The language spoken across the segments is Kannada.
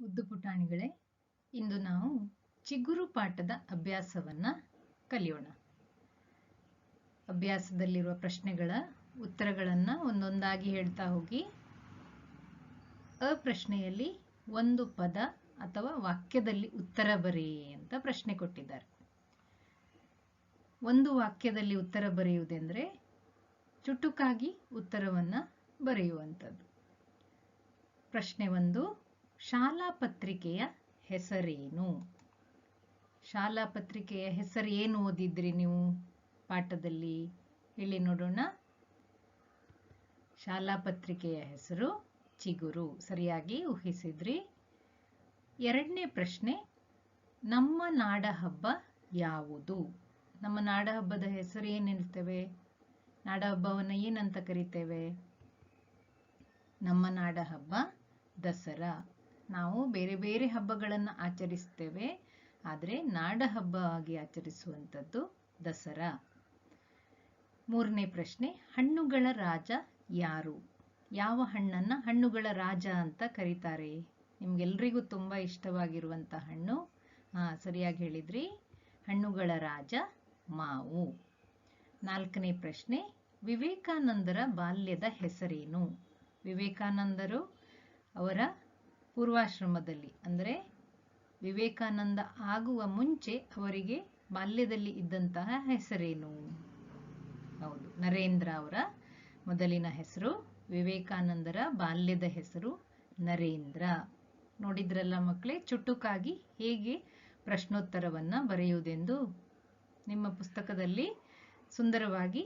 ಮುದ್ದು ಪುಟಾಣಿಗಳೇ, ಇಂದು ನಾವು ಚಿಗುರು ಪಾಠದ ಅಭ್ಯಾಸವನ್ನ ಕಲಿಯೋಣ. ಅಭ್ಯಾಸದಲ್ಲಿರುವ ಪ್ರಶ್ನೆಗಳ ಉತ್ತರಗಳನ್ನ ಒಂದೊಂದಾಗಿ ಹೇಳ್ತಾ ಹೋಗಿ. ಅ ಪ್ರಶ್ನೆಯಲ್ಲಿ ಒಂದು ಪದ ಅಥವಾ ವಾಕ್ಯದಲ್ಲಿ ಉತ್ತರ ಬರಿ ಅಂತ ಪ್ರಶ್ನೆ ಕೊಟ್ಟಿದ್ದಾರೆ. ಒಂದು ವಾಕ್ಯದಲ್ಲಿ ಉತ್ತರ ಬರೆಯುವುದೆಂದ್ರೆ ಚುಟುಕಾಗಿ ಉತ್ತರವನ್ನ ಬರೆಯುವಂಥದ್ದು. ಪ್ರಶ್ನೆ ಒಂದು ಶಾಲಾ ಪತ್ರಿಕೆಯ ಹೆಸರೇನು? ಶಾಲಾ ಪತ್ರಿಕೆಯ ಹೆಸರು ಏನು ಓದಿದ್ರಿ ನೀವು ಪಾಠದಲ್ಲಿ? ಹೇಳಿ ನೋಡೋಣ. ಶಾಲಾ ಪತ್ರಿಕೆಯ ಹೆಸರು ಚಿಗುರು. ಸರಿಯಾಗಿ ಊಹಿಸಿದ್ರಿ. ಎರಡನೇ ಪ್ರಶ್ನೆ, ನಮ್ಮ ನಾಡ ಹಬ್ಬ ಯಾವುದು? ನಮ್ಮ ನಾಡ ಹಬ್ಬದ ಹೆಸರು ಏನಿರ್ತೇವೆ ನಾಡ ಹಬ್ಬವನ್ನು ಏನಂತ ಕರಿತೇವೆ? ನಮ್ಮ ನಾಡ ಹಬ್ಬ ದಸರಾ. ನಾವು ಬೇರೆ ಬೇರೆ ಹಬ್ಬಗಳನ್ನು ಆಚರಿಸ್ತೇವೆ. ಆದರೆ ನಾಡ ಹಬ್ಬ ಆಚರಿಸುವಂಥದ್ದು ದಸರಾ. ಮೂರನೇ ಪ್ರಶ್ನೆ, ಹಣ್ಣುಗಳ ರಾಜ ಯಾರು? ಯಾವ ಹಣ್ಣನ್ನು ಹಣ್ಣುಗಳ ರಾಜ ಅಂತ ಕರೀತಾರೆ? ನಿಮ್ಗೆಲ್ರಿಗೂ ತುಂಬ ಇಷ್ಟವಾಗಿರುವಂಥ ಹಣ್ಣು. ಹಾಂ, ಸರಿಯಾಗಿ ಹೇಳಿದ್ರಿ. ಹಣ್ಣುಗಳ ರಾಜ ಮಾವು. ನಾಲ್ಕನೇ ಪ್ರಶ್ನೆ, ವಿವೇಕಾನಂದರ ಬಾಲ್ಯದ ಹೆಸರೇನು? ವಿವೇಕಾನಂದರು ಅವರ ಪೂರ್ವಾಶ್ರಮದಲ್ಲಿ, ಅಂದರೆ ವಿವೇಕಾನಂದ ಆಗುವ ಮುಂಚೆ ಅವರಿಗೆ ಬಾಲ್ಯದಲ್ಲಿ ಇದ್ದಂತಹ ಹೆಸರೇನು? ಹೌದು, ನರೇಂದ್ರ ಅವರ ಮೊದಲಿನ ಹೆಸರು, ವಿವೇಕಾನಂದರ ಬಾಲ್ಯದ ಹೆಸರು ನರೇಂದ್ರ. ನೋಡಿದ್ರಲ್ಲ ಮಕ್ಕಳೇ, ಚುಟುಕಾಗಿ ಹೇಗೆ ಪ್ರಶ್ನೋತ್ತರವನ್ನ ಬರೆಯುವುದೆಂದು? ನಿಮ್ಮ ಪುಸ್ತಕದಲ್ಲಿ ಸುಂದರವಾಗಿ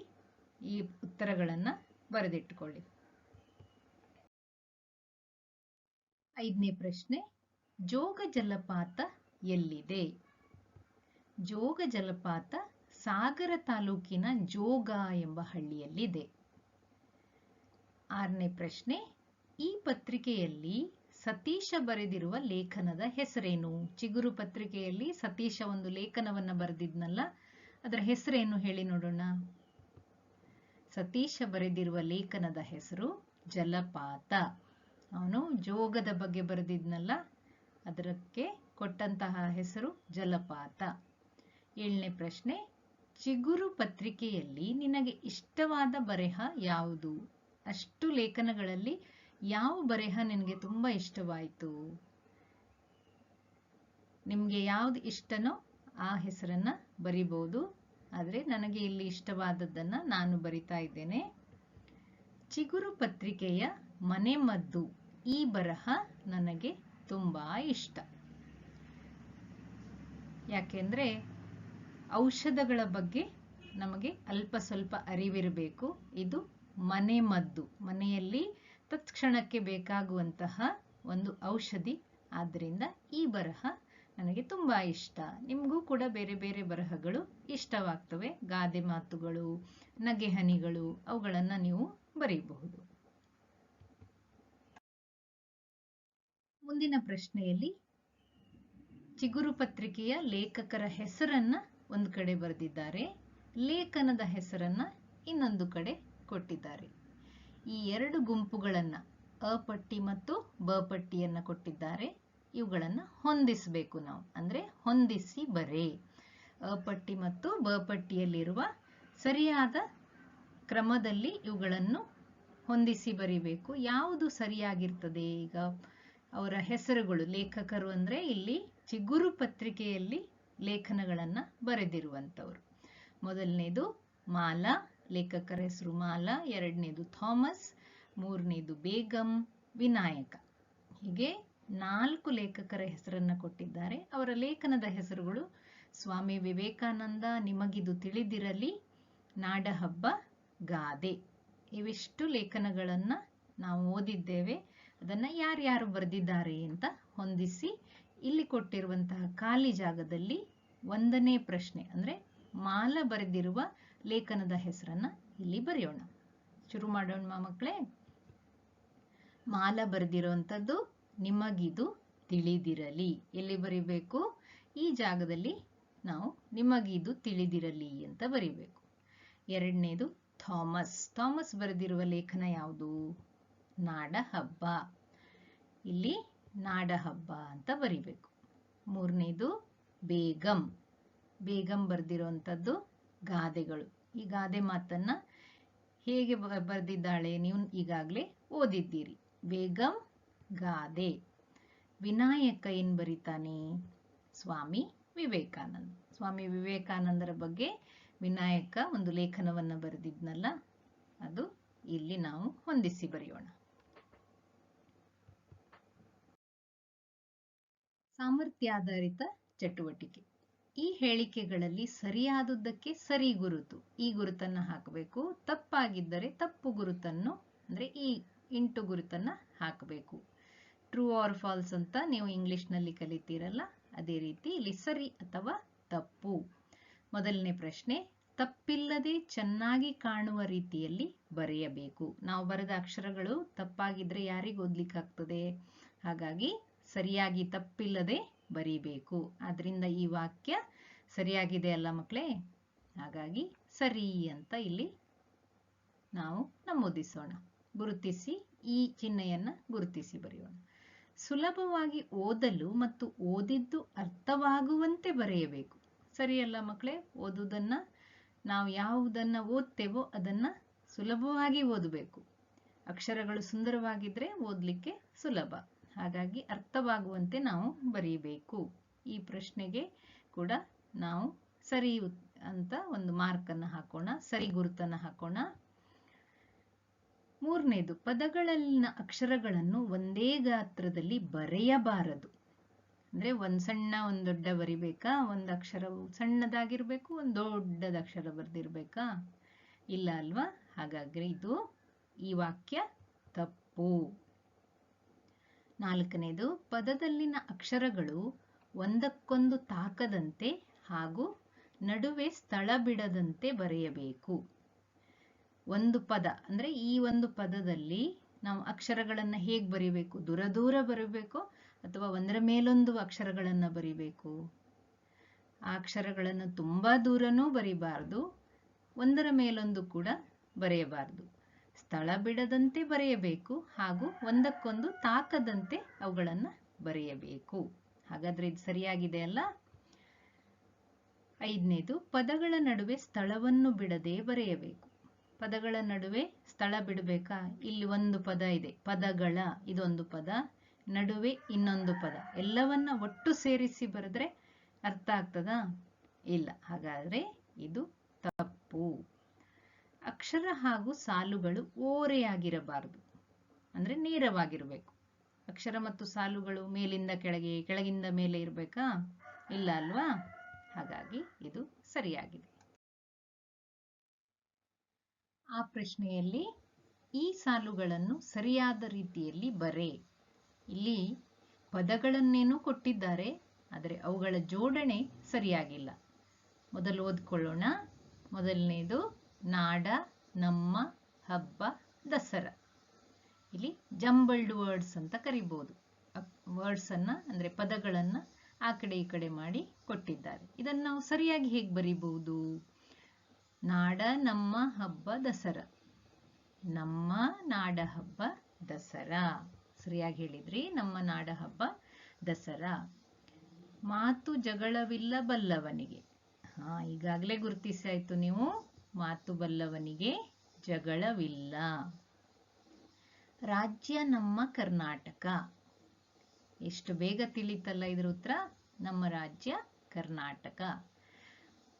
ಈ ಉತ್ತರಗಳನ್ನು ಬರೆದಿಟ್ಟುಕೊಳ್ಳಿ. ಐದನೇ ಪ್ರಶ್ನೆ, ಜೋಗ ಜಲಪಾತ ಎಲ್ಲಿದೆ? ಜೋಗ ಜಲಪಾತ ಸಾಗರ ತಾಲೂಕಿನ ಜೋಗ ಎಂಬ ಹಳ್ಳಿಯಲ್ಲಿದೆ. ಆರನೇ ಪ್ರಶ್ನೆ, ಈ ಪತ್ರಿಕೆಯಲ್ಲಿ ಸತೀಶ ಬರೆದಿರುವ ಲೇಖನದ ಹೆಸರೇನು? ಚಿಗುರು ಪತ್ರಿಕೆಯಲ್ಲಿ ಸತೀಶ ಒಂದು ಲೇಖನವನ್ನ ಬರೆದಿದ್ನಲ್ಲ, ಅದರ ಹೆಸರೇನು ಹೇಳಿ ನೋಡೋಣ. ಸತೀಶ ಬರೆದಿರುವ ಲೇಖನದ ಹೆಸರು ಜಲಪಾತ. ಅವನು ಜೋಗದ ಬಗ್ಗೆ ಬರೆದಿದ್ನಲ್ಲ, ಅದಕ್ಕೆ ಕೊಟ್ಟಂತಹ ಹೆಸರು ಜಲಪಾತ. ಏಳನೇ ಪ್ರಶ್ನೆ, ಚಿಗುರು ಪತ್ರಿಕೆಯಲ್ಲಿ ನಿನಗೆ ಇಷ್ಟವಾದ ಬರೆಹ ಯಾವುದು? ಅಷ್ಟು ಲೇಖನಗಳಲ್ಲಿ ಯಾವ ಬರೆಹ ನಿನಗೆ ತುಂಬ ಇಷ್ಟವಾಯಿತು? ನಿಮಗೆ ಯಾವ್ದು ಇಷ್ಟನೋ ಆ ಹೆಸರನ್ನ ಬರಿಬಹುದು ಆದರೆ ನನಗೆ ಇಲ್ಲಿ ಇಷ್ಟವಾದದ್ದನ್ನ ನಾನು ಬರಿತಾ ಇದ್ದೇನೆ. ಚಿಗುರು ಪತ್ರಿಕೆಯ ಮನೆಮದ್ದು ಈ ಬರಹ ನನಗೆ ತುಂಬ ಇಷ್ಟ. ಯಾಕೆಂದ್ರೆ ಔಷಧಗಳ ಬಗ್ಗೆ ನಮಗೆ ಅಲ್ಪ ಸ್ವಲ್ಪ ಅರಿವಿರಬೇಕು. ಇದು ಮನೆ ಮದ್ದು. ಮನೆಯಲ್ಲಿ ತತ್ಕ್ಷಣಕ್ಕೆ ಬೇಕಾಗುವಂತಹ ಒಂದು ಔಷಧಿ. ಆದ್ದರಿಂದ ಈ ಬರಹ ನನಗೆ ತುಂಬ ಇಷ್ಟ. ನಿಮಗೂ ಕೂಡ ಬೇರೆ ಬೇರೆ ಬರಹಗಳು ಇಷ್ಟವಾಗ್ತವೆ. ಗಾದೆ ಮಾತುಗಳು ನಗೆಹನಿಗಳು ಅವುಗಳನ್ನು ನೀವು ಬರೆಯಬಹುದು ಮುಂದಿನ ಪ್ರಶ್ನೆಯಲ್ಲಿ ಚಿಗುರು ಪತ್ರಿಕೆಯ ಲೇಖಕರ ಹೆಸರನ್ನ ಒಂದು ಕಡೆ ಬರೆದಿದ್ದಾರೆ. ಲೇಖನದ ಹೆಸರನ್ನ ಇನ್ನೊಂದು ಕಡೆ ಕೊಟ್ಟಿದ್ದಾರೆ. ಈ ಎರಡು ಗುಂಪುಗಳನ್ನ ಅ ಪಟ್ಟಿ ಮತ್ತು ಬ ಪಟ್ಟಿಯನ್ನ ಕೊಟ್ಟಿದ್ದಾರೆ. ಇವುಗಳನ್ನ ಹೊಂದಿಸಬೇಕು ನಾವು. ಅಂದ್ರೆ ಹೊಂದಿಸಿ ಬರೆ. ಅ ಪಟ್ಟಿ ಮತ್ತು ಬ ಪಟ್ಟಿಯಲ್ಲಿರುವ ಸರಿಯಾದ ಕ್ರಮದಲ್ಲಿ ಇವುಗಳನ್ನು ಹೊಂದಿಸಿ ಬರಿಬೇಕು. ಯಾವುದು ಸರಿಯಾಗಿರ್ತದೆ ಈಗ? ಅವರ ಹೆಸರುಗಳು ಲೇಖಕರು ಅಂದ್ರೆ ಇಲ್ಲಿ ಚಿಗುರು ಪತ್ರಿಕೆಯಲ್ಲಿ ಲೇಖನಗಳನ್ನು ಬರೆದಿರುವಂತವರು ಮೊದಲನೇದು ಮಾಲಾ, ಲೇಖಕರ ಹೆಸರು ಮಾಲಾ, ಎರಡನೇದು ಥಾಮಸ್, ಮೂರನೇದು ಬೇಗಂ, ವಿನಾಯಕ. ಹೀಗೆ ನಾಲ್ಕು ಲೇಖಕರ ಹೆಸರನ್ನು ಕೊಟ್ಟಿದ್ದಾರೆ. ಅವರ ಲೇಖನದ ಹೆಸರುಗಳು ಸ್ವಾಮಿ ವಿವೇಕಾನಂದ, ನಿಮಗಿದು ತಿಳಿದಿರಲಿ, ನಾಡಹಬ್ಬ, ಗಾದೆ. ಇವಿಷ್ಟು ಲೇಖನಗಳನ್ನು ನಾವು ಓದಿದ್ದೇವೆ. ಅದನ್ನ ಯಾರ್ಯಾರು ಬರೆದಿದ್ದಾರೆ ಅಂತ ಹೊಂದಿಸಿ ಇಲ್ಲಿ ಕೊಟ್ಟಿರುವಂತಹ ಖಾಲಿ ಜಾಗದಲ್ಲಿ ಒಂದನೇ ಪ್ರಶ್ನೆ ಅಂದ್ರೆ ಮಾಲ ಬರೆದಿರುವ ಲೇಖನದ ಹೆಸರನ್ನ ಇಲ್ಲಿ ಬರೆಯೋಣ. ಶುರು ಮಾಡೋಣ ಮಕ್ಕಳೇ ಮಾಲ ಬರೆದಿರುವಂಥದ್ದು ನಿಮಗಿದು ತಿಳಿದಿರಲಿ. ಎಲ್ಲಿ ಬರಿಬೇಕು? ಈ ಜಾಗದಲ್ಲಿ ನಾವು ನಿಮಗಿದು ತಿಳಿದಿರಲಿ ಅಂತ ಬರಿಬೇಕು. ಎರಡನೇದು ಥಾಮಸ್. ಥಾಮಸ್ ಬರೆದಿರುವ ಲೇಖನ ಯಾವುದು? ನಾಡ ಹಬ್ಬ ಇಲ್ಲಿ ನಾಡಹಬ್ಬ ಅಂತ ಬರಿಬೇಕು. ಮೂರನೇದು ಬೇಗಂ. ಬೇಗಂ ಬರೆದಿರುವಂಥದ್ದು ಗಾದೆಗಳು. ಈ ಗಾದೆ ಮಾತನ್ನ ಹೇಗೆ ಬರೆದಿದ್ದಾಳೆ ನೀವು ಈಗಾಗಲೇ ಓದಿದ್ದೀರಿ. ಬೇಗಂ ಗಾದೆ. ವಿನಾಯಕ ಏನ್ ಬರಿತಾನೆ? ಸ್ವಾಮಿ ವಿವೇಕಾನಂದ. ಸ್ವಾಮಿ ವಿವೇಕಾನಂದರ ಬಗ್ಗೆ ವಿನಾಯಕ ಒಂದು ಲೇಖನವನ್ನು ಬರೆದಿದ್ನಲ್ಲ, ಅದು ಇಲ್ಲಿ ನಾವು ಹೊಂದಿಸಿ ಬರೆಯೋಣ. ಸಾಮರ್ಥ್ಯಾಧಾರಿತ ಚಟುವಟಿಕೆ. ಈ ಹೇಳಿಕೆಗಳಲ್ಲಿ ಸರಿಯಾದದ್ದಕ್ಕೆ ಸರಿ ಗುರುತು. ಈ ಗುರುತನ್ನ ಹಾಕಬೇಕು. ತಪ್ಪಾಗಿದ್ದರೆ ತಪ್ಪು ಗುರುತನ್ನು, ಅಂದ್ರೆ ಈ ಇಂಟು ಗುರುತನ್ನ ಹಾಕಬೇಕು. ಟ್ರೂ ಆರ್ ಫಾಲ್ಸ್ ಅಂತ ನೀವು ಇಂಗ್ಲಿಷ್ನಲ್ಲಿ ಕಲಿತೀರಲ್ಲ, ಅದೇ ರೀತಿ ಇಲ್ಲಿ ಸರಿ ಅಥವಾ ತಪ್ಪು. ಮೊದಲನೇ ಪ್ರಶ್ನೆ, ತಪ್ಪಿಲ್ಲದೆ ಚೆನ್ನಾಗಿ ಕಾಣುವ ರೀತಿಯಲ್ಲಿ ಬರೆಯಬೇಕು. ನಾವು ಬರೆದ ಅಕ್ಷರಗಳು ತಪ್ಪಾಗಿದ್ರೆ ಯಾರಿಗೆ ಓದ್ಲಿಕ್ಕಾಗ್ತದೆ? ಹಾಗಾಗಿ ಸರಿಯಾಗಿ ತಪ್ಪಿಲ್ಲದೆ ಬರೀಬೇಕು. ಆದ್ರಿಂದ ಈ ವಾಕ್ಯ ಸರಿಯಾಗಿದೆ ಅಲ್ಲ ಮಕ್ಕಳೇ ಹಾಗಾಗಿ ಸರಿ ಅಂತ ಇಲ್ಲಿ ನಾವು ನಮೂದಿಸೋಣ. ಗುರುತಿಸಿ, ಈ ಚಿಹ್ನೆಯನ್ನ ಗುರುತಿಸಿ ಬರೆಯೋಣ. ಸುಲಭವಾಗಿ ಓದಲು ಮತ್ತು ಓದಿದ್ದು ಅರ್ಥವಾಗುವಂತೆ ಬರೆಯಬೇಕು. ಸರಿಯಲ್ಲ ಮಕ್ಕಳೇ ಓದುವುದನ್ನ ನಾವು ಯಾವುದನ್ನ ಓದ್ತೇವೋ ಅದನ್ನ ಸುಲಭವಾಗಿ ಓದಬೇಕು. ಅಕ್ಷರಗಳು ಸುಂದರವಾಗಿದ್ರೆ ಓದಲಿಕ್ಕೆ ಸುಲಭ. ಹಾಗಾಗಿ ಅರ್ಥವಾಗುವಂತೆ ನಾವು ಬರೀಬೇಕು. ಈ ಪ್ರಶ್ನೆಗೆ ಕೂಡ ನಾವು ಸರಿ ಅಂತ ಒಂದು ಮಾರ್ಕನ್ನು ಹಾಕೋಣ, ಸರಿ ಗುರುತನ್ನು ಹಾಕೋಣ. ಮೂರನೇದು, ಪದಗಳಲ್ಲಿನ ಅಕ್ಷರಗಳನ್ನು ಒಂದೇ ಗಾತ್ರದಲ್ಲಿ ಬರೆಯಬಾರದು. ಅಂದ್ರೆ ಒಂದು ಸಣ್ಣ, ಒಂದು ದೊಡ್ಡ ಬರಿಬೇಕಾ? ಒಂದು ಅಕ್ಷರವು ಸಣ್ಣದಾಗಿರಬೇಕು, ಒಂದು ದೊಡ್ಡದ ಅಕ್ಷರ ಬರ್ದಿರ್ಬೇಕಾ? ಇಲ್ಲ ಅಲ್ವಾ? ಹಾಗಾದ್ರೆ ಇದು ಈ ವಾಕ್ಯ ತಪ್ಪು. ನಾಲ್ಕನೇದು, ಪದದಲ್ಲಿನ ಅಕ್ಷರಗಳು ಒಂದಕ್ಕೊಂದು ತಾಕದಂತೆ ಹಾಗೂ ನಡುವೆ ಸ್ಥಳ ಬಿಡದಂತೆ ಬರೆಯಬೇಕು. ಒಂದು ಪದ, ಅಂದರೆ ಈ ಒಂದು ಪದದಲ್ಲಿ ನಾವು ಅಕ್ಷರಗಳನ್ನು ಹೇಗೆ ಬರಿಬೇಕು? ದೂರ ದೂರ ಬರಬೇಕು ಅಥವಾ ಒಂದರ ಮೇಲೊಂದು ಅಕ್ಷರಗಳನ್ನು ಬರಿಬೇಕು? ಆ ಅಕ್ಷರಗಳನ್ನು ತುಂಬ ದೂರನೂ ಬರಿಬಾರ್ದು, ಒಂದರ ಮೇಲೊಂದು ಕೂಡ ಬರೆಯಬಾರದು. ಸ್ಥಳ ಬಿಡದಂತೆ ಬರೆಯಬೇಕು ಹಾಗೂ ಒಂದಕ್ಕೊಂದು ತಾಕದಂತೆ ಅವುಗಳನ್ನು ಬರೆಯಬೇಕು. ಹಾಗಾದ್ರೆ ಇದು ಸರಿಯಾಗಿದೆ ಅಲ್ಲ? ಐದನೇದು, ಪದಗಳ ನಡುವೆ ಸ್ಥಳವನ್ನು ಬಿಡದೆ ಬರೆಯಬೇಕು. ಪದಗಳ ನಡುವೆ ಸ್ಥಳ ಬಿಡಬೇಕಾ? ಇಲ್ಲಿ ಒಂದು ಪದ ಇದೆ. ಪದಗಳ, ಇದೊಂದು ಪದ. ನಡುವೆ ಇನ್ನೊಂದು ಪದ. ಎಲ್ಲವನ್ನ ಒಟ್ಟು ಸೇರಿಸಿ ಬರೆದ್ರೆ ಅರ್ಥ ಆಗ್ತದ? ಇಲ್ಲ. ಹಾಗಾದ್ರೆ ಇದು ತಪ್ಪು. ಅಕ್ಷರ ಹಾಗೂ ಸಾಲುಗಳು ಓರೆಯಾಗಿರಬಾರದು. ಅಂದ್ರೆ ನೇರವಾಗಿರಬೇಕು. ಅಕ್ಷರ ಮತ್ತು ಸಾಲುಗಳು ಮೇಲಿಂದ ಕೆಳಗೆ, ಕೆಳಗಿಂದ ಮೇಲೆ ಇರಬೇಕಾ? ಇಲ್ಲ ಅಲ್ವಾ? ಹಾಗಾಗಿ ಇದು ಸರಿಯಾಗಿದೆ. ಆ ಪ್ರಶ್ನೆಯಲ್ಲಿ ಈ ಸಾಲುಗಳನ್ನು ಸರಿಯಾದ ರೀತಿಯಲ್ಲಿ ಬರೆ. ಇಲ್ಲಿ ಪದಗಳನ್ನೇನು ಕೊಟ್ಟಿದ್ದಾರೆ, ಆದರೆ ಅವುಗಳ ಜೋಡಣೆ ಸರಿಯಾಗಿಲ್ಲ. ಮೊದಲು ಓದ್ಕೊಳ್ಳೋಣ. ಮೊದಲನೇದು ನಾಡ, ನಮ್ಮ, ಹಬ್ಬ, ದಸರಾ. ಇಲ್ಲಿ ಜಂಬಲ್ಡ್ ವರ್ಡ್ಸ್ ಅಂತ ಕರಿಬೋದು. ವರ್ಡ್ಸ್ ಅನ್ನ, ಅಂದ್ರೆ ಪದಗಳನ್ನ ಆ ಕಡೆ ಈ ಕಡೆ ಮಾಡಿ ಕೊಟ್ಟಿದ್ದಾರೆ. ಇದನ್ನು ನಾವು ಸರಿಯಾಗಿ ಹೇಗೆ ಬರಿಬಹುದು? ನಾಡ, ನಮ್ಮ, ಹಬ್ಬ, ದಸರಾ. ನಮ್ಮ, ನಾಡ, ಹಬ್ಬ, ದಸರಾ. ಸರಿಯಾಗಿ ಹೇಳಿದ್ರಿ. ನಮ್ಮ, ನಾಡ, ಹಬ್ಬ, ದಸರಾ. ಮಾತು ಜಗಳವಿಲ್ಲ ಬಲ್ಲವನಿಗೆ ಹಾ, ಈಗಾಗಲೇ ಗುರುತಿಸಾಯ್ತು ನೀವು. ಮಾತು ಬಲ್ಲವನಿಗೆ ಜಗಳವಿಲ್ಲ. ರಾಜ್ಯ ನಮ್ಮ ಕರ್ನಾಟಕ. ಎಷ್ಟು ಬೇಗ ತಿಳಿತಲ್ಲ ಇದ್ರ ಉತ್ತರ? ನಮ್ಮ ರಾಜ್ಯ ಕರ್ನಾಟಕ.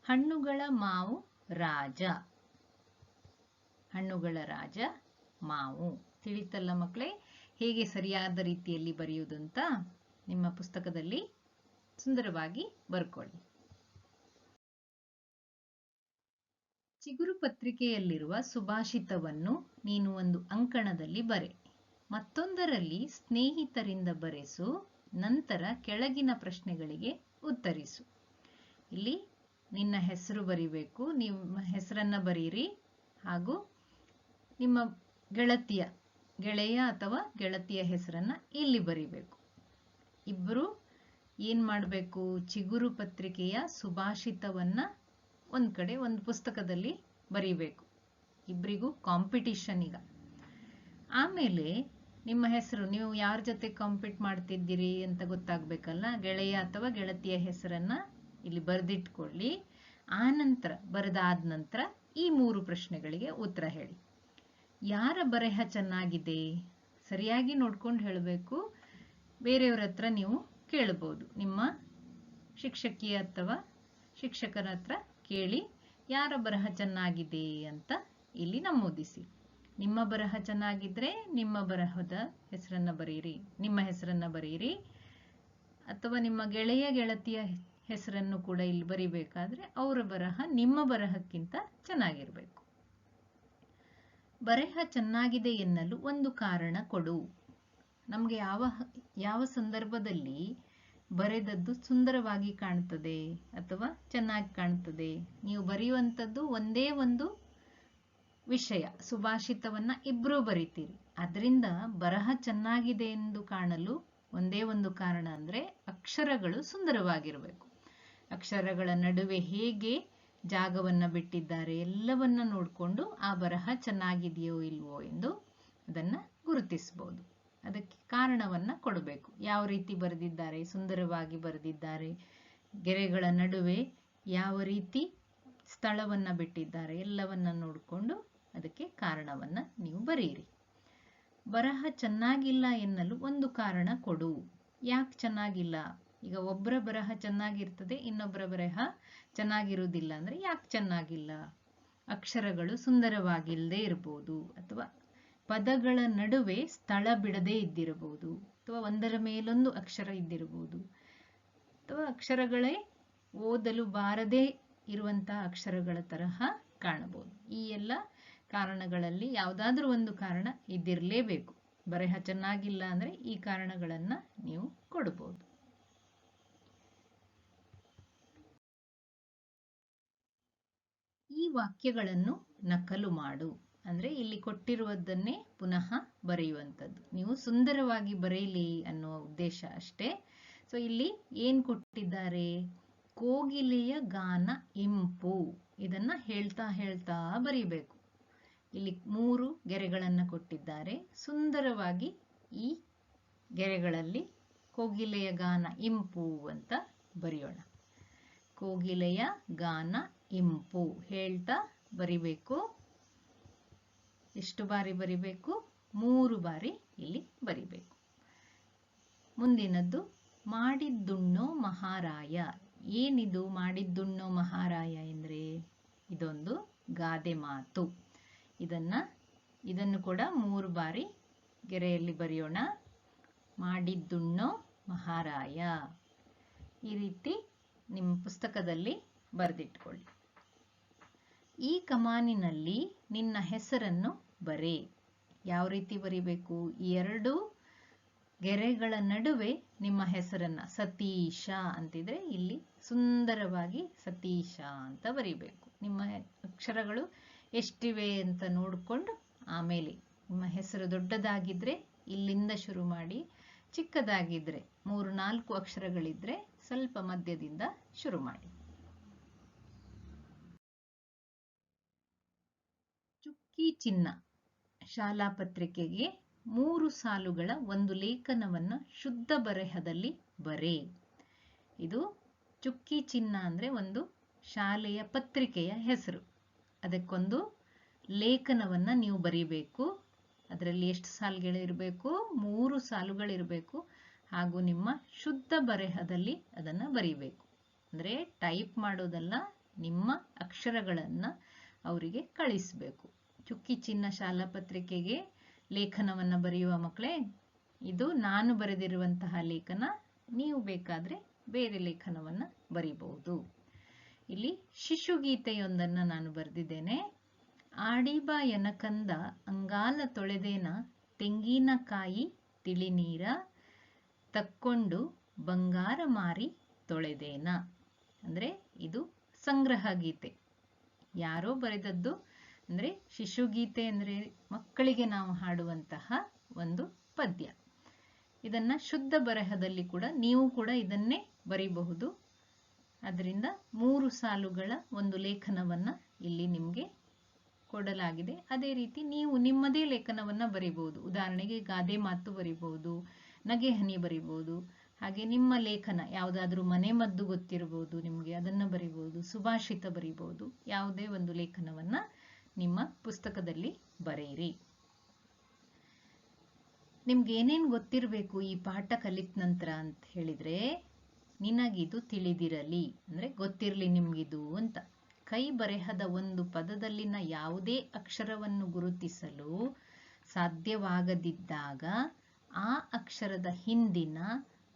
ಹಣ್ಣುಗಳ ಮಾವು ರಾಜ. ಹಣ್ಣುಗಳ ರಾಜ ಮಾವು. ತಿಳಿತಲ್ಲ ಮಕ್ಕಳೇ ಹೇಗೆ ಸರಿಯಾದ ರೀತಿಯಲ್ಲಿ ಬರೆಯುವುದಂತ ನಿಮ್ಮ ಪುಸ್ತಕದಲ್ಲಿ ಸುಂದರವಾಗಿ ಬರ್ಕೊಳ್ಳಿ. ಚಿಗುರು ಪತ್ರಿಕೆಯಲ್ಲಿರುವ ಸುಭಾಷಿತವನ್ನು ನೀನು ಒಂದು ಅಂಕಣದಲ್ಲಿ ಬರೆ. ಮತ್ತೊಂದರಲ್ಲಿ ಸ್ನೇಹಿತರಿಂದ ಬರೆಸು, ನಂತರ ಕೆಳಗಿನ ಪ್ರಶ್ನೆಗಳಿಗೆ ಉತ್ತರಿಸು. ಇಲ್ಲಿ ನಿನ್ನ ಹೆಸರು ಬರಿಬೇಕು, ನಿಮ್ಮ ಹೆಸರನ್ನು ಬರೀರಿ, ಹಾಗೂ ನಿಮ್ಮ ಗೆಳತಿಯ, ಗೆಳೆಯ ಅಥವಾ ಗೆಳತಿಯ ಹೆಸರನ್ನು ಇಲ್ಲಿ ಬರಿಬೇಕು. ಇಬ್ಬರು ಏನು ಮಾಡಬೇಕು? ಚಿಗುರು ಪತ್ರಿಕೆಯ ಸುಭಾಷಿತವನ್ನ ಒಂದ್ ಕಡೆ ಒಂದು ಪುಸ್ತಕದಲ್ಲಿ ಬರೀಬೇಕು. ಇಬ್ಬರಿಗೂ ಕಾಂಪಿಟಿಷನ್ ಈಗ. ಆಮೇಲೆ ನಿಮ್ಮ ಹೆಸರು, ನೀವು ಯಾರ ಜೊತೆ ಕಾಂಪೀಟ್ ಮಾಡ್ತಿದ್ದೀರಿ ಅಂತ ಗೊತ್ತಾಗ್ಬೇಕಲ್ಲ? ಗೆಳೆಯ ಅಥವಾ ಗೆಳತಿಯ ಹೆಸರನ್ನ ಇಲ್ಲಿ ಬರೆದಿಟ್ಕೊಳ್ಳಿ. ಆ ನಂತರ ಬರೆದಾದ ನಂತರ ಈ ಮೂರು ಪ್ರಶ್ನೆಗಳಿಗೆ ಉತ್ತರ ಹೇಳಿ. ಯಾರ ಬರೆಹ ಚೆನ್ನಾಗಿದೆ? ಸರಿಯಾಗಿ ನೋಡ್ಕೊಂಡು ಹೇಳಬೇಕು. ಬೇರೆಯವ್ರ ಹತ್ರ ನೀವು ಕೇಳಬಹುದು ನಿಮ್ಮ ಶಿಕ್ಷಕಿ ಅಥವಾ ಶಿಕ್ಷಕರ ಹತ್ರ ಕೇಳಿ, ಯಾರ ಬರಹ ಚೆನ್ನಾಗಿದೆ ಅಂತ ಇಲ್ಲಿ ನಮೂದಿಸಿ. ನಿಮ್ಮ ಬರಹ ಚೆನ್ನಾಗಿದ್ರೆ ನಿಮ್ಮ ಬರಹದ ಹೆಸರನ್ನ ಬರೆಯಿರಿ. ನಿಮ್ಮ ಹೆಸರನ್ನ ಬರೆಯಿರಿ. ಅಥವಾ ನಿಮ್ಮ ಗೆಳೆಯ ಗೆಳತಿಯ ಹೆಸರನ್ನು ಕೂಡ ಇಲ್ಲಿ ಬರಿಬೇಕಾದ್ರೆ ಅವರ ಬರಹ ನಿಮ್ಮ ಬರಹಕ್ಕಿಂತ ಚೆನ್ನಾಗಿರ್ಬೇಕು. ಬರಹ ಚೆನ್ನಾಗಿದೆ ಎನ್ನಲು ಒಂದು ಕಾರಣ ಕೊಡು. ನಮಗೆ ಯಾವ ಯಾವ ಸಂದರ್ಭದಲ್ಲಿ ಬರೆದದ್ದು ಸುಂದರವಾಗಿ ಕಾಣ್ತದೆ ಅಥವಾ ಚೆನ್ನಾಗಿ ಕಾಣ್ತದೆ. ನೀವು ಬರೆಯುವಂಥದ್ದು ಒಂದೇ ಒಂದು ವಿಷಯ, ಸುಭಾಷಿತವನ್ನ ಇಬ್ರೂ ಬರಿತೀರಿ. ಅದರಿಂದ ಬರಹ ಚೆನ್ನಾಗಿದೆ ಎಂದು ಕಾಣಲು ಒಂದೇ ಒಂದು ಕಾರಣ ಅಂದ್ರೆ ಅಕ್ಷರಗಳು ಸುಂದರವಾಗಿರಬೇಕು. ಅಕ್ಷರಗಳ ನಡುವೆ ಹೇಗೆ ಜಾಗವನ್ನ ಬಿಟ್ಟಿದ್ದಾರೆ ಎಲ್ಲವನ್ನ ನೋಡಿಕೊಂಡು ಆ ಬರಹ ಚೆನ್ನಾಗಿದೆಯೋ ಇಲ್ವೋ ಎಂದು ಅದನ್ನ ಗುರುತಿಸಬಹುದು ಅದಕ್ಕೆ ಕಾರಣವನ್ನ ಕೊಡಬೇಕು. ಯಾವ ರೀತಿ ಬರೆದಿದ್ದಾರೆ, ಸುಂದರವಾಗಿ ಬರೆದಿದ್ದಾರೆ, ಗೆರೆಗಳ ನಡುವೆ ಯಾವ ರೀತಿ ಸ್ಥಳವನ್ನ ಬಿಟ್ಟಿದ್ದಾರೆ, ಎಲ್ಲವನ್ನ ನೋಡಿಕೊಂಡು ಅದಕ್ಕೆ ಕಾರಣವನ್ನ ನೀವು ಬರೆಯಿರಿ. ಬರಹ ಚೆನ್ನಾಗಿಲ್ಲ ಎನ್ನಲು ಒಂದು ಕಾರಣ ಕೊಡು. ಯಾಕೆ ಚೆನ್ನಾಗಿಲ್ಲ? ಈಗ ಒಬ್ಬರ ಬರಹ ಚೆನ್ನಾಗಿರ್ತದೆ ಇನ್ನೊಬ್ಬರ ಬರಹ ಚೆನ್ನಾಗಿರುವುದಿಲ್ಲ ಅಂದ್ರೆ ಯಾಕೆ ಚೆನ್ನಾಗಿಲ್ಲ? ಅಕ್ಷರಗಳು ಸುಂದರವಾಗಿಲ್ಲದೆ ಇರಬಹುದು ಅಥವಾ ಪದಗಳ ನಡುವೆ ಸ್ಥಳ ಬಿಡದೇ ಇದ್ದಿರಬಹುದು ಅಥವಾ ಒಂದರ ಮೇಲೊಂದು ಅಕ್ಷರ ಇದ್ದಿರಬಹುದು ಅಥವಾ ಅಕ್ಷರಗಳೇ ಓದಲು ಬಾರದೇ ಇರುವಂತಹ ಅಕ್ಷರಗಳ ತರಹ ಕಾಣಬಹುದು. ಈ ಎಲ್ಲ ಕಾರಣಗಳಲ್ಲಿ ಯಾವುದಾದ್ರೂ ಒಂದು ಕಾರಣ ಇದ್ದಿರಲೇಬೇಕು. ಬರೆಹ ಚೆನ್ನಾಗಿಲ್ಲ ಅಂದ್ರೆ ಈ ಕಾರಣಗಳನ್ನ ನೀವು ಕೊಡಬಹುದು ಈ ವಾಕ್ಯಗಳನ್ನು ನಕಲು ಮಾಡು. ಅಂದ್ರೆ ಇಲ್ಲಿ ಕೊಟ್ಟಿರುವುದನ್ನೇ ಪುನಃ ಬರೆಯುವಂಥದ್ದು. ನೀವು ಸುಂದರವಾಗಿ ಬರೆಯಲಿ ಅನ್ನುವ ಉದ್ದೇಶ ಅಷ್ಟೇ. ಸೊ ಇಲ್ಲಿ ಏನು ಕೊಟ್ಟಿದ್ದಾರೆ? ಕೋಗಿಲೆಯ ಗಾನ ಇಂಪು. ಇದನ್ನ ಹೇಳ್ತಾ ಹೇಳ್ತಾ ಬರೀಬೇಕು. ಇಲ್ಲಿ ಮೂರು ಗೆರೆಗಳನ್ನ ಕೊಟ್ಟಿದ್ದಾರೆ. ಸುಂದರವಾಗಿ ಈ ಗೆರೆಗಳಲ್ಲಿ ಕೋಗಿಲೆಯ ಗಾನ ಇಂಪು ಅಂತ ಬರೆಯೋಣ. ಕೋಗಿಲೆಯ ಗಾನ ಇಂಪು ಹೇಳ್ತಾ ಬರಿಬೇಕು. ಎಷ್ಟು ಬಾರಿ ಬರಿಬೇಕು? ಮೂರು ಬಾರಿ ಇಲ್ಲಿ ಬರಿಬೇಕು. ಮುಂದಿನದ್ದು, ಮಾಡಿದ್ದುಣ್ಣೋ ಮಹಾರಾಯ. ಏನಿದು ಮಾಡಿದ್ದುಣ್ಣೋ ಮಹಾರಾಯ ಎಂದ್ರೆ? ಇದೊಂದು ಗಾದೆ ಮಾತು. ಇದನ್ನ, ಇದನ್ನು ಕೂಡ ಮೂರು ಬಾರಿ ಗೆರೆಯಲ್ಲಿ ಬರೆಯೋಣ. ಮಾಡಿದ್ದುಣ್ಣೋ ಮಹಾರಾಯ. ಈ ರೀತಿ ನಿಮ್ಮ ಪುಸ್ತಕದಲ್ಲಿ ಬರೆದಿಟ್ಕೊಳ್ಳಿ. ಈ ಕಮಾನಿನಲ್ಲಿ ನಿನ್ನ ಹೆಸರನ್ನು ಬರೆ. ಯಾವ ರೀತಿ ಬರಿಬೇಕು? ಎರಡು ಗೆರೆಗಳ ನಡುವೆ ನಿಮ್ಮ ಹೆಸರನ್ನ ಸತೀಶ ಅಂತಿದ್ರೆ ಇಲ್ಲಿ ಸುಂದರವಾಗಿ ಸತೀಶ ಅಂತ ಬರಿಬೇಕು. ನಿಮ್ಮ ಅಕ್ಷರಗಳು ಎಷ್ಟಿವೆ ಅಂತ ನೋಡಿಕೊಂಡು ಆಮೇಲೆ ನಿಮ್ಮ ಹೆಸರು ದೊಡ್ಡದಾಗಿದ್ರೆ ಇಲ್ಲಿಂದ ಶುರು ಮಾಡಿ ಚಿಕ್ಕದಾಗಿದ್ರೆ ಮೂರು ನಾಲ್ಕು ಅಕ್ಷರಗಳಿದ್ರೆ ಸ್ವಲ್ಪ ಮಧ್ಯದಿಂದ ಶುರು ಮಾಡಿ. ಚುಕ್ಕಿ ಚಿನ್ನ ಶಾಲಾ ಪತ್ರಿಕೆಗೆ ಮೂರು ಸಾಲುಗಳ ಒಂದು ಲೇಖನವನ್ನು ಶುದ್ಧ ಬರೆಹದಲ್ಲಿ ಬರೆ. ಇದು ಚುಕ್ಕಿ ಚಿನ್ನ ಅಂದರೆ ಒಂದು ಶಾಲೆಯ ಪತ್ರಿಕೆಯ ಹೆಸರು. ಅದಕ್ಕೊಂದು ಲೇಖನವನ್ನು ನೀವು ಬರೀಬೇಕು. ಅದರಲ್ಲಿ ಎಷ್ಟು ಸಾಲುಗಳಿರಬೇಕು? ಮೂರು ಸಾಲುಗಳಿರಬೇಕು. ಹಾಗೂ ನಿಮ್ಮ ಶುದ್ಧ ಬರೆಹದಲ್ಲಿ ಅದನ್ನು ಬರೀಬೇಕು. ಅಂದರೆ ಟೈಪ್ ಮಾಡೋದಲ್ಲ, ನಿಮ್ಮ ಅಕ್ಷರಗಳನ್ನು ಅವರಿಗೆ ಕಳಿಸ್ಬೇಕು. ಚುಕ್ಕಿ ಚಿನ್ನ ಶಾಲಾ ಪತ್ರಿಕೆಗೆ ಲೇಖನವನ್ನು ಬರೆಯುವ ಮಕ್ಕಳೇ ಇದು ನಾನು ಬರೆದಿರುವಂತಹ ಲೇಖನ, ನೀವು ಬೇಕಾದರೆ ಬೇರೆ ಲೇಖನವನ್ನು ಬರೀಬಹುದು. ಇಲ್ಲಿ ಶಿಶುಗೀತೆಯೊಂದನ್ನು ನಾನು ಬರೆದಿದ್ದೇನೆ. ಆಡಿಬ ಎನಕಂದ ಅಂಗಾಲ ತೊಳೆದೇನ ತೆಂಗಿನಕಾಯಿ ತಿಳಿನೀರ ತಕ್ಕೊಂಡು ಬಂಗಾರ ಮಾರಿ ತೊಳೆದೇನ. ಅಂದರೆ ಇದು ಸಂಗ್ರಹ ಗೀತೆ. ಯಾರೋ ಬರೆದದ್ದು ಅಂದ್ರೆ ಶಿಶುಗೀತೆ ಅಂದರೆ ಮಕ್ಕಳಿಗೆ ನಾವು ಹಾಡುವಂತಹ ಒಂದು ಪದ್ಯ. ಇದನ್ನ ಶುದ್ಧ ಬರಹದಲ್ಲಿ ಕೂಡ ನೀವು ಕೂಡ ಇದನ್ನೇ ಬರೀಬಹುದು. ಅದರಿಂದ ಮೂರು ಸಾಲುಗಳ ಒಂದು ಲೇಖನವನ್ನ ಇಲ್ಲಿ ನಿಮಗೆ ಕೊಡಲಾಗಿದೆ. ಅದೇ ರೀತಿ ನೀವು ನಿಮ್ಮದೇ ಲೇಖನವನ್ನ ಬರೀಬಹುದು. ಉದಾಹರಣೆಗೆ ಗಾದೆ ಮಾತು ಬರೀಬಹುದು, ನಗೆ ಹನಿ ಬರೀಬಹುದು, ಹಾಗೆ ನಿಮ್ಮ ಲೇಖನ ಯಾವುದಾದ್ರೂ ಮನೆ ಮದ್ದು ಗೊತ್ತಿರಬಹುದು ನಿಮಗೆ ಅದನ್ನ ಬರೀಬಹುದು, ಸುಭಾಷಿತ ಬರೀಬಹುದು, ಯಾವುದೇ ಒಂದು ಲೇಖನವನ್ನ ನಿಮ್ಮ ಪುಸ್ತಕದಲ್ಲಿ ಬರೆಯಿರಿ. ನಿಮ್ಗೆ ಏನೇನು ಗೊತ್ತಿರಬೇಕು ಈ ಪಾಠ ಕಲಿತ ನಂತರ ಅಂತ ಹೇಳಿದ್ರೆ, ನಿನಗಿದು ತಿಳಿದಿರಲಿ. ಅಂದ್ರೆ ಗೊತ್ತಿರಲಿ ನಿಮ್ಗಿದು ಅಂತ. ಕೈ ಬರೆಹದ ಒಂದು ಪದದಲ್ಲಿನ ಯಾವುದೇ ಅಕ್ಷರವನ್ನು ಗುರುತಿಸಲು ಸಾಧ್ಯವಾಗದಿದ್ದಾಗ, ಆ ಅಕ್ಷರದ ಹಿಂದಿನ,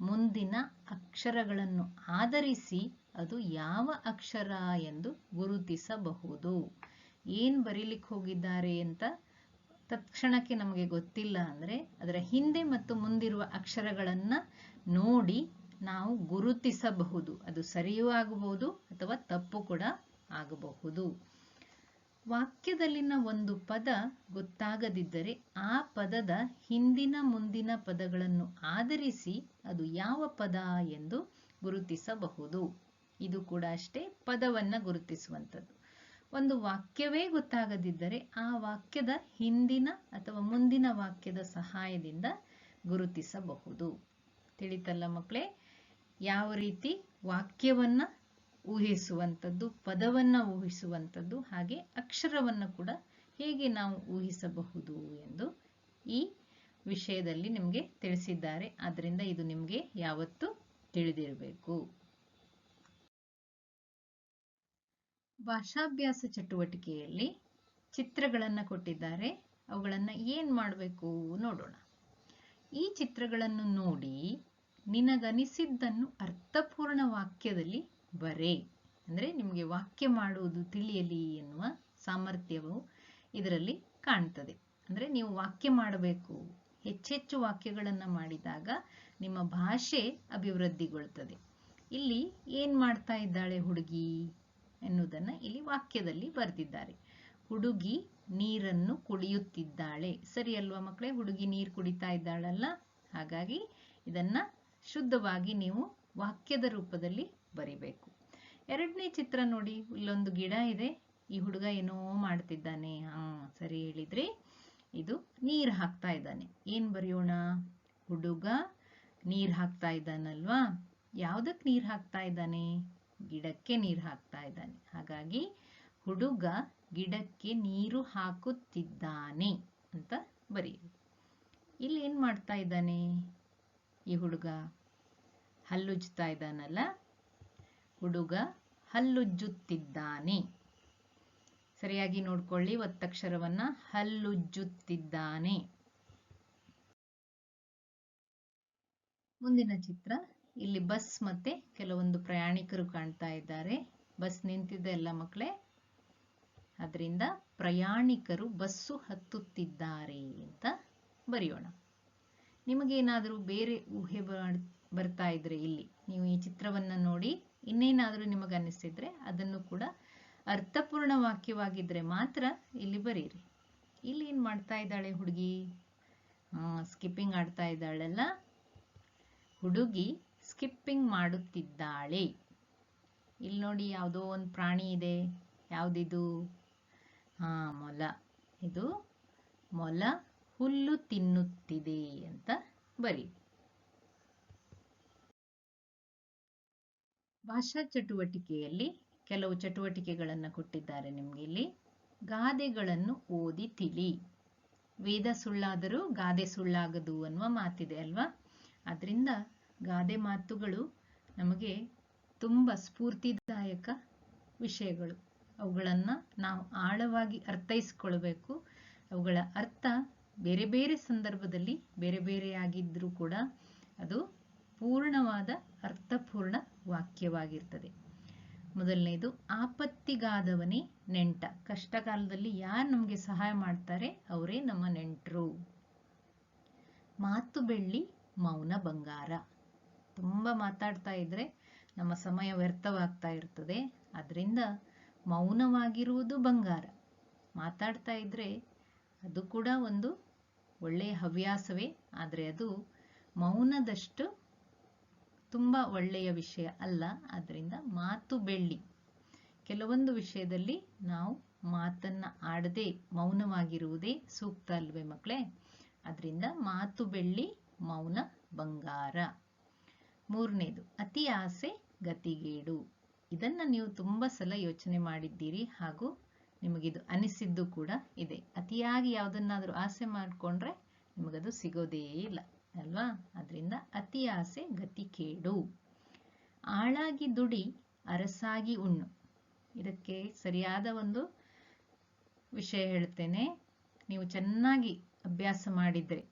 ಮುಂದಿನ ಅಕ್ಷರಗಳನ್ನು ಆಧರಿಸಿ ಅದು ಯಾವ ಅಕ್ಷರ ಎಂದು ಗುರುತಿಸಬಹುದು. ಏನ್ ಬರೀಲಿಕ್ಕೆ ಹೋಗಿದ್ದಾರೆ ಅಂತ ತತ್ಕ್ಷಣಕ್ಕೆ ನಮಗೆ ಗೊತ್ತಿಲ್ಲ ಅಂದ್ರೆ ಅದರ ಹಿಂದೆ ಮತ್ತು ಮುಂದಿರುವ ಅಕ್ಷರಗಳನ್ನ ನೋಡಿ ನಾವು ಗುರುತಿಸಬಹುದು. ಅದು ಸರಿಯೂ ಆಗಬಹುದು ಅಥವಾ ತಪ್ಪು ಕೂಡ ಆಗಬಹುದು. ವಾಕ್ಯದಲ್ಲಿನ ಒಂದು ಪದ ಗೊತ್ತಾಗದಿದ್ದರೆ ಆ ಪದದ ಹಿಂದಿನ ಮುಂದಿನ ಪದಗಳನ್ನು ಆಧರಿಸಿ ಅದು ಯಾವ ಪದ ಎಂದು ಗುರುತಿಸಬಹುದು. ಇದು ಕೂಡ ಅಷ್ಟೇ ಪದವನ್ನ ಗುರುತಿಸುವಂಥದ್ದು. ಒಂದು ವಾಕ್ಯವೇ ಗೊತ್ತಾಗದಿದ್ದರೆ ಆ ವಾಕ್ಯದ ಹಿಂದಿನ ಅಥವಾ ಮುಂದಿನ ವಾಕ್ಯದ ಸಹಾಯದಿಂದ ಗುರುತಿಸಬಹುದು. ತಿಳಿತಲ್ಲ ಮಕ್ಕಳೇ? ಯಾವ ರೀತಿ ವಾಕ್ಯವನ್ನ ಊಹಿಸುವಂಥದ್ದು, ಪದವನ್ನ ಊಹಿಸುವಂಥದ್ದು, ಹಾಗೆ ಅಕ್ಷರವನ್ನು ಕೂಡ ಹೇಗೆ ನಾವು ಊಹಿಸಬಹುದು ಎಂದು ಈ ವಿಷಯದಲ್ಲಿ ನಿಮಗೆ ತಿಳಿಸಿದ್ದಾರೆ. ಆದ್ದರಿಂದ ಇದು ನಿಮಗೆ ಯಾವತ್ತೂ ತಿಳಿದಿರಬೇಕು. ಭಾಷಾಭ್ಯಾಸ ಚಟುವಟಿಕೆಯಲ್ಲಿ ಚಿತ್ರಗಳನ್ನು ಕೊಟ್ಟಿದ್ದಾರೆ. ಅವುಗಳನ್ನು ಏನು ಮಾಡಬೇಕು ನೋಡೋಣ. ಈ ಚಿತ್ರಗಳನ್ನು ನೋಡಿ ನಿನಗನಿಸಿದ್ದನ್ನು ಅರ್ಥಪೂರ್ಣ ವಾಕ್ಯದಲ್ಲಿ ಬರೆ. ಅಂದರೆ ನಿಮಗೆ ವಾಕ್ಯ ಮಾಡುವುದು ತಿಳಿಯಲಿ ಎನ್ನುವ ಸಾಮರ್ಥ್ಯವು ಇದರಲ್ಲಿ ಕಾಣ್ತದೆ. ಅಂದರೆ ನೀವು ವಾಕ್ಯ ಮಾಡಬೇಕು. ಹೆಚ್ಚೆಚ್ಚು ವಾಕ್ಯಗಳನ್ನು ಮಾಡಿದಾಗ ನಿಮ್ಮ ಭಾಷೆ ಅಭಿವೃದ್ಧಿಗೊಳ್ತದೆ. ಇಲ್ಲಿ ಏನು ಮಾಡ್ತಾ ಇದ್ದಾಳೆ ಹುಡುಗಿ? ಎನ್ನುವುದನ್ನ ಇಲ್ಲಿ ವಾಕ್ಯದಲ್ಲಿ ಬರೆದಿದ್ದಾರೆ. ಹುಡುಗಿ ನೀರನ್ನು ಕುಡಿಯುತ್ತಿದ್ದಾಳೆ. ಸರಿ ಅಲ್ವಾ ಮಕ್ಕಳೇ? ಹುಡುಗಿ ನೀರು ಕುಡಿತಾ ಇದ್ದಾಳಲ್ಲ? ಹಾಗಾಗಿ ಇದನ್ನ ಶುದ್ಧವಾಗಿ ನೀವು ವಾಕ್ಯದ ರೂಪದಲ್ಲಿ ಬರಿಬೇಕು. ಎರಡನೇ ಚಿತ್ರ ನೋಡಿ. ಇಲ್ಲೊಂದು ಗಿಡ ಇದೆ. ಈ ಹುಡುಗ ಏನೋ ಮಾಡ್ತಿದ್ದಾನೆ. ಹಾ, ಸರಿ ಹೇಳಿದ್ರಿ ಇದು ನೀರ್ ಹಾಕ್ತಾ ಇದ್ದಾನೆ. ಏನ್ ಬರೆಯೋಣ? ಹುಡುಗ ನೀರ್ ಹಾಕ್ತಾ ಇದ್ದಾನಲ್ವಾ? ಯಾವ್ದಕ್ ನೀರ್ ಹಾಕ್ತಾ ಇದ್ದಾನೆ? ಗಿಡಕ್ಕೆ ನೀರು ಹಾಕ್ತಾ ಇದ್ದಾನೆ. ಹಾಗಾಗಿ ಹುಡುಗ ಗಿಡಕ್ಕೆ ನೀರು ಹಾಕುತ್ತಿದ್ದಾನೆ ಅಂತ ಬರೆಯಿರಿ ಇಲ್ಲಿ ಏನು ಮಾಡ್ತಾ ಇದ್ದಾನೆ? ಈ ಹುಡುಗ ಹಲ್ಲುಜ್ತಾ ಇದ್ದಾನಲ್ಲ? ಹುಡುಗ ಹಲ್ಲುಜ್ಜುತ್ತಿದ್ದಾನೆ. ಸರಿಯಾಗಿ ನೋಡ್ಕೊಳ್ಳಿ, ಒತ್ತಕ್ಷರವನ್ನ ಹಲ್ಲುಜ್ಜುತ್ತಿದ್ದಾನೆ. ಮುಂದಿನ ಚಿತ್ರ. ಇಲ್ಲಿ ಬಸ್ ಮತ್ತೆ ಕೆಲವೊಂದು ಪ್ರಯಾಣಿಕರು ಕಾಣ್ತಾ ಇದ್ದಾರೆ. ಬಸ್ ನಿಂತಿದೆ ಎಲ್ಲ ಮಕ್ಕಳೇ. ಅದರಿಂದ ಪ್ರಯಾಣಿಕರು ಬಸ್ಸು ಹತ್ತುತ್ತಿದ್ದಾರೆ ಅಂತ ಬರೆಯೋಣ. ನಿಮಗೇನಾದರೂ ಬೇರೆ ಊಹೆ ಬರ್ತಾ ಇದ್ರೆ ಇಲ್ಲಿ, ನೀವು ಈ ಚಿತ್ರವನ್ನ ನೋಡಿ, ಇನ್ನೇನಾದರೂ ನಿಮಗೆ ನಿಮಗನ್ನಿಸಿದ್ರೆ ಅದನ್ನು ಕೂಡ ಅರ್ಥಪೂರ್ಣ ವಾಕ್ಯವಾಗಿದ್ರೆ ಮಾತ್ರ ಇಲ್ಲಿ ಬರೀರಿ. ಇಲ್ಲಿ ಏನ್ ಮಾಡ್ತಾ ಇದ್ದಾಳೆ ಹುಡುಗಿ? ಸ್ಕಿಪ್ಪಿಂಗ್ ಆಡ್ತಾ ಇದ್ದಾಳಲ್ಲ. ಹುಡುಗಿ ಸ್ಕಿಪ್ಪಿಂಗ್ ಮಾಡುತ್ತಿದ್ದಾಳೆ. ಇಲ್ಲಿ ನೋಡಿ ಯಾವುದೋ ಒಂದು ಪ್ರಾಣಿ ಇದೆ. ಯಾವುದಿದು? ಹಾ ಮೊಲ. ಇದು ಮೊಲ ಹುಲ್ಲು ತಿನ್ನುತ್ತಿದೆ ಅಂತ ಬರಿ ಭಾಷಾ ಚಟುವಟಿಕೆಯಲ್ಲಿ ಕೆಲವು ಚಟುವಟಿಕೆಗಳನ್ನು ಕೊಟ್ಟಿದ್ದಾರೆ ನಿಮ್ಗೆ ಇಲ್ಲಿ. ಗಾದೆಗಳನ್ನು ಓದಿ ತಿಳಿ. ವೇದ ಸುಳ್ಳಾದರೂ ಗಾದೆ ಸುಳ್ಳಾಗದು ಅನ್ನುವ ಮಾತಿದೆ ಅಲ್ವಾ? ಅದರಿಂದ ಗಾದೆ ಮಾತುಗಳು ನಮಗೆ ತುಂಬ ಸ್ಫೂರ್ತಿದಾಯಕ ವಿಷಯಗಳು. ಅವುಗಳನ್ನು ನಾವು ಆಳವಾಗಿ ಅರ್ಥೈಸ್ಕೊಳ್ಬೇಕು. ಅವುಗಳ ಅರ್ಥ ಬೇರೆ ಬೇರೆ ಸಂದರ್ಭದಲ್ಲಿ ಬೇರೆ ಬೇರೆಯಾಗಿದ್ರೂ ಕೂಡ ಅದು ಪೂರ್ಣವಾದ ಅರ್ಥಪೂರ್ಣ ವಾಕ್ಯವಾಗಿರ್ತದೆ. ಮೊದಲನೇದು, ಆಪತ್ತಿಗಾದವನೇ ನೆಂಟ. ಕಷ್ಟ ಕಾಲದಲ್ಲಿ ಯಾರು ನಮಗೆ ಸಹಾಯ ಮಾಡ್ತಾರೆ? ಅವರೇ ನಮ್ಮ ನೆಂಟರು. ಮಾತು ಬೆಳ್ಳಿ ಮೌನ ಬಂಗಾರ. ತುಂಬ ಮಾತಾಡ್ತಾ ಇದ್ರೆ ನಮ್ಮ ಸಮಯ ವ್ಯರ್ಥವಾಗ್ತಾ ಇರ್ತದೆ. ಅದರಿಂದ ಮೌನವಾಗಿರುವುದು ಬಂಗಾರ. ಮಾತಾಡ್ತಾ ಇದ್ರೆ ಅದು ಕೂಡ ಒಂದು ಒಳ್ಳೆಯ ಹವ್ಯಾಸವೇ. ಆದರೆ ಅದು ಮೌನದಷ್ಟು ತುಂಬ ಒಳ್ಳೆಯ ವಿಷಯ ಅಲ್ಲ. ಅದರಿಂದ ಮಾತು ಬೆಳ್ಳಿ. ಕೆಲವೊಂದು ವಿಷಯದಲ್ಲಿ ನಾವು ಮಾತನ್ನ ಆಡದೆ ಮೌನವಾಗಿರುವುದೇ ಸೂಕ್ತ ಅಲ್ವೇ ಮಕ್ಕಳೇ ಅದರಿಂದ ಮಾತು ಬೆಳ್ಳಿ ಮೌನ ಬಂಗಾರ. ಮೂರನೇದು, ಅತಿ ಆಸೆ ಗತಿಗೇಡು. ಇದನ್ನ ನೀವು ತುಂಬಾ ಸಲ ಯೋಚನೆ ಮಾಡಿದ್ದೀರಿ ಹಾಗೂ ನಿಮಗಿದು ಅನಿಸಿದ್ದು ಕೂಡ ಇದೆ. ಅತಿಯಾಗಿ ಯಾವುದನ್ನಾದರೂ ಆಸೆ ಮಾಡಿಕೊಂಡ್ರೆ ನಿಮಗದು ಸಿಗೋದೇ ಇಲ್ಲ, ಅಲ್ವಾ? ಅದರಿಂದ ಅತಿ ಆಸೆ ಗತಿ ಕೇಡು ಆಳಾಗಿ ದುಡಿ, ಅರಸಾಗಿ ಉಣ್ಣು. ಇದಕ್ಕೆ ಸರಿಯಾದ ಒಂದು ವಿಷಯ ಹೇಳ್ತೇನೆ ನೀವು ಚೆನ್ನಾಗಿ ಅಭ್ಯಾಸ ಮಾಡಿದ್ರೆ,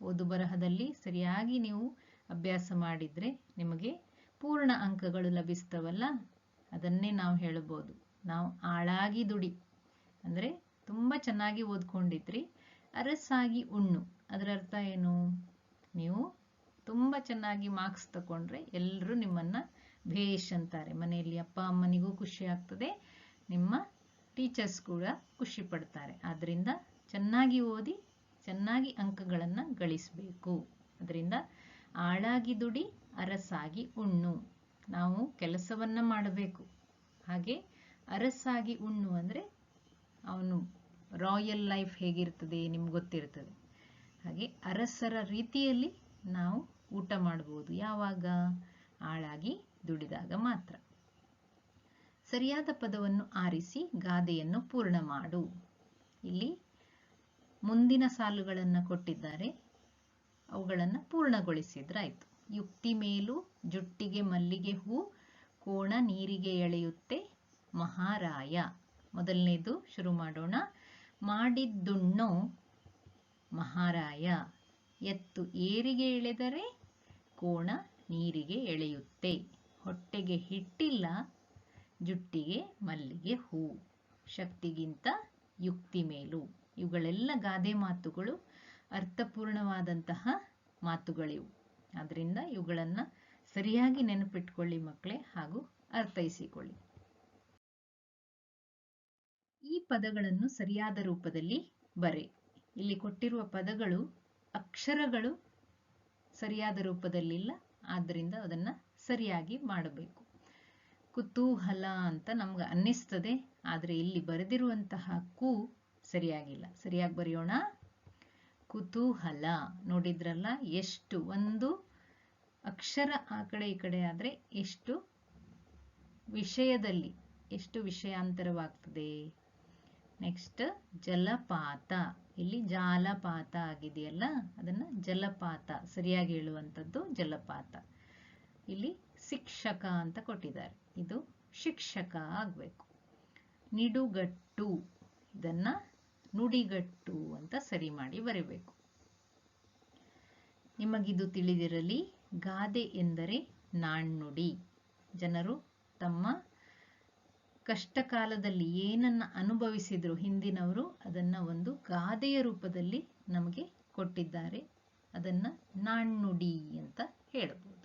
ಓದು ಬರಹದಲ್ಲಿ ಸರಿಯಾಗಿ ನೀವು ಅಭ್ಯಾಸ ಮಾಡಿದ್ರೆ ನಿಮಗೆ ಪೂರ್ಣ ಅಂಕಗಳು ಲಭಿಸ್ತವಲ್ಲ? ಅದನ್ನೇ ನಾವು ಹೇಳ್ಬೋದು ನಾವು ಆಳಾಗಿ ದುಡಿ. ಅಂದರೆ ತುಂಬ ಚೆನ್ನಾಗಿ ಓದ್ಕೊಂಡಿದ್ರಿ. ಅರಸಾಗಿ ಉಣ್ಣು. ಅದರ ಅರ್ಥ ಏನು? ನೀವು ತುಂಬ ಚೆನ್ನಾಗಿ ಮಾರ್ಕ್ಸ್ ತಗೊಂಡ್ರೆ ಎಲ್ಲರೂ ನಿಮ್ಮನ್ನ ಭೇಷ್ ಅಂತಾರೆ. ಮನೆಯಲ್ಲಿ ಅಪ್ಪ ಅಮ್ಮನಿಗೂ ಖುಷಿ ಆಗ್ತದೆ. ನಿಮ್ಮ ಟೀಚರ್ಸ್ ಕೂಡ ಖುಷಿ ಪಡ್ತಾರೆ. ಆದ್ದರಿಂದ ಚೆನ್ನಾಗಿ ಓದಿ, ಚೆನ್ನಾಗಿ ಅಂಕಗಳನ್ನು ಗಳಿಸಬೇಕು. ಅದರಿಂದ ಆಳಾಗಿ ದುಡಿ, ಅರಸಾಗಿ ಉಣ್ಣು. ನಾವು ಕೆಲಸವನ್ನ ಮಾಡಬೇಕು. ಹಾಗೆ ಅರಸಾಗಿ ಉಣ್ಣು ಅಂದರೆ ಅವನು ರಾಯಲ್ ಲೈಫ್ ಹೇಗಿರ್ತದೆ ನಿಮ್ಗೆ ಗೊತ್ತಿರ್ತದೆ. ಹಾಗೆ ಅರಸರ ರೀತಿಯಲ್ಲಿ ನಾವು ಊಟ ಮಾಡ್ಬೋದು ಯಾವಾಗ? ಆಳಾಗಿ ದುಡಿದಾಗ ಮಾತ್ರ. ಸರಿಯಾದ ಪದವನ್ನು ಆರಿಸಿ ಗಾದೆಯನ್ನು ಪೂರ್ಣ ಮಾಡು. ಇಲ್ಲಿ ಮುಂದಿನ ಸಾಲುಗಳನ್ನು ಕೊಟ್ಟಿದ್ದಾರೆ. ಅವುಗಳನ್ನು ಪೂರ್ಣಗೊಳಿಸಿದ್ರಾಯ್ತು. ಯುಕ್ತಿ ಮೇಲು, ಜುಟ್ಟಿಗೆ ಮಲ್ಲಿಗೆ ಹೂ, ಕೋಣ ನೀರಿಗೆ ಎಳೆಯುತ್ತೆ, ಮಹಾರಾಯ. ಮೊದಲನೇದು ಶುರು ಮಾಡೋಣ. ಮಾಡಿದ್ದುಣ್ಣೋ ಮಹಾರಾಯ. ಎತ್ತು ಏರಿಗೆ ಎಳೆದರೆ, ಕೋಣ ನೀರಿಗೆ ಎಳೆಯುತ್ತೆ. ಹೊಟ್ಟೆಗೆ ಹಿಟ್ಟಿಲ್ಲ, ಜುಟ್ಟಿಗೆ ಮಲ್ಲಿಗೆ ಹೂ. ಶಕ್ತಿಗಿಂತ ಯುಕ್ತಿ ಮೇಲು. ಇವುಗಳೆಲ್ಲ ಗಾದೆ ಮಾತುಗಳು. ಅರ್ಥಪೂರ್ಣವಾದಂತಹ ಮಾತುಗಳಿವು. ಆದ್ದರಿಂದ ಇವುಗಳನ್ನು ಸರಿಯಾಗಿ ನೆನಪಿಟ್ಕೊಳ್ಳಿ ಮಕ್ಕಳೇ ಹಾಗೂ ಅರ್ಥೈಸಿಕೊಳ್ಳಿ. ಈ ಪದಗಳನ್ನು ಸರಿಯಾದ ರೂಪದಲ್ಲಿ ಬರೆ. ಇಲ್ಲಿ ಕೊಟ್ಟಿರುವ ಪದಗಳು ಅಕ್ಷರಗಳು ಸರಿಯಾದ ರೂಪದಲ್ಲಿಲ್ಲ ಆದ್ದರಿಂದ ಅದನ್ನ ಸರಿಯಾಗಿ ಮಾಡಬೇಕು. ಕುತೂಹಲ ಅಂತ ನಮ್ಗೆ ಅನ್ನಿಸ್ತದೆ, ಆದರೆ ಇಲ್ಲಿ ಬರೆದಿರುವಂತಹ ಕು ಸರಿಯಾಗಿಲ್ಲ. ಸರಿಯಾಗಿ ಬರೆಯೋಣ. ಕುತೂಹಲ. ನೋಡಿದ್ರಲ್ಲ, ಎಷ್ಟು? ಒಂದು ಅಕ್ಷರ ಆ ಕಡೆ ಈ ಕಡೆ ಆದ್ರೆ ಎಷ್ಟು? ವಿಷಯದಲ್ಲಿ ಎಷ್ಟು ವಿಷಯಾಂತರವಾಗ್ತದೆ? ನೆಕ್ಸ್ಟ್ ಜಲಪಾತ. ಇಲ್ಲಿ ಜಾಲಪಾತ ಆಗಿದೆಯಲ್ಲ, ಅದನ್ನ ಜಲಪಾತ, ಸರಿಯಾಗಿ ಹೇಳುವಂಥದ್ದು ಜಲಪಾತ. ಇಲ್ಲಿ ಶಿಕ್ಷಕ ಅಂತ ಕೊಟ್ಟಿದ್ದಾರೆ. ಇದು ಶಿಕ್ಷಕ ಆಗ್ಬೇಕು. ನಿಡುಗಟ್ಟು. ಇದನ್ನ ನುಡಿಗಟ್ಟು ಅಂತ ಸರಿ ಮಾಡಿ ಬರೀಬೇಕು. ನಿಮಗಿದು ತಿಳಿದಿರಲಿ, ಗಾದೆ ಎಂದರೆ ನಾಣ್ಣುಡಿ. ಜನರು ತಮ್ಮ ಕಷ್ಟ ಕಾಲದಲ್ಲಿ ಏನನ್ನ ಅನುಭವಿಸಿದ್ರು ಹಿಂದಿನವರು, ಅದನ್ನ ಒಂದು ಗಾದೆಯ ರೂಪದಲ್ಲಿ ನಮಗೆ ಕೊಟ್ಟಿದ್ದಾರೆ. ಅದನ್ನ ನಾಣ್ಣುಡಿ ಅಂತ ಹೇಳಬಹುದು.